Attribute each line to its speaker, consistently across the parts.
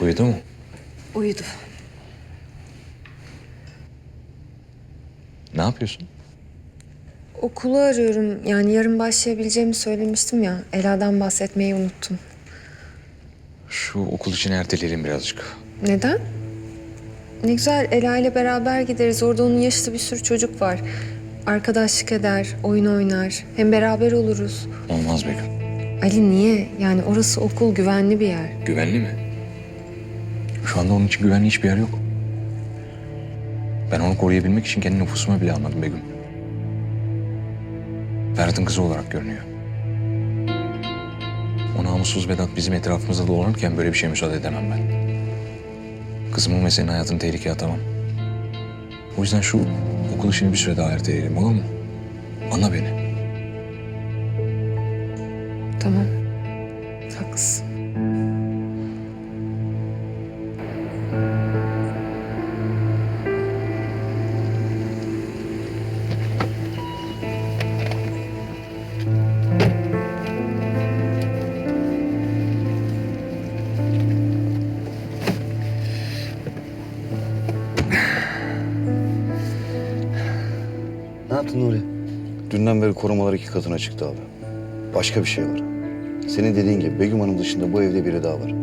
Speaker 1: Uyudu mu?
Speaker 2: Uyudu.
Speaker 1: Ne yapıyorsun?
Speaker 2: Okulu arıyorum. Yani yarın başlayabileceğimi söylemiştim ya. Ela'dan bahsetmeyi unuttum.
Speaker 1: Şu okul için erteleyelim birazcık.
Speaker 2: Neden? Ne güzel Ela ile beraber gideriz. Orada onun yaşlı bir sürü çocuk var. Arkadaşlık eder, oyun oynar. Hem beraber oluruz.
Speaker 1: Olmaz Begüm.
Speaker 2: Ali niye? Yani orası okul güvenli bir yer.
Speaker 1: Güvenli mi? Şu anda onun için güvenli hiçbir yer yok. Ben onu koruyabilmek için kendi nüfusuma bile almadım Begüm. Ferhat'ın kızı olarak görünüyor. O namussuz Vedat bizim etrafımızda dolanırken böyle bir şeye müsaade edemem ben. Kızımın ve senin hayatını tehlikeye atamam. O yüzden şu okul işini bir süre daha erteleyelim olur mu? Anla beni.
Speaker 2: Tamam. Haklısın.
Speaker 3: Ne yaptın Nuri? Dünden beri korumalar iki katına çıktı abi. Başka bir şey var. Senin dediğin gibi Begüm Hanım dışında bu evde biri daha var.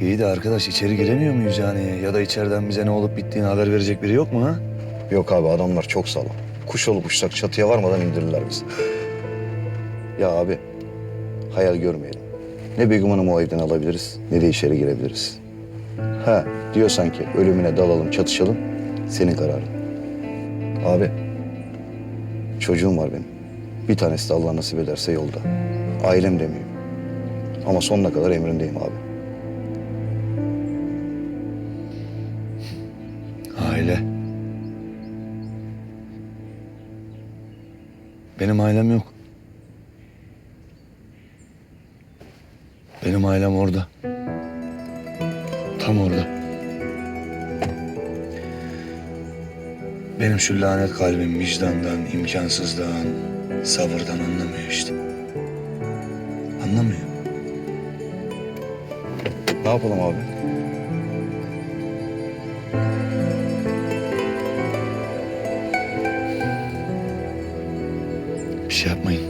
Speaker 4: İyi de arkadaş içeri giremiyor muyuz yani? Ya da içeriden bize ne olup bittiğini haber verecek biri yok mu ha?
Speaker 3: Yok abi adamlar çok sağlam. Kuş olup uçsak çatıya varmadan indirirler bizi. Ya abi hayal görmeyelim. Ne Begüm Hanım'ı o evden alabiliriz ne de içeri girebiliriz. Ha diyorsan ki ölümüne dalalım çatışalım senin kararın. Abi çocuğum var benim. Bir tanesi de Allah nasip ederse yolda. Ailem demiyor. Ama sonuna kadar emrindeyim abi.
Speaker 4: Aile. Benim ailem yok. Benim ailem orada. Tam orada. Benim şu lanet kalbim vicdandan, imkansızdan, sabırdan anlamıyor işte. Anlamıyor.
Speaker 3: Ne yapalım abi?
Speaker 4: Bir şey yapmayın.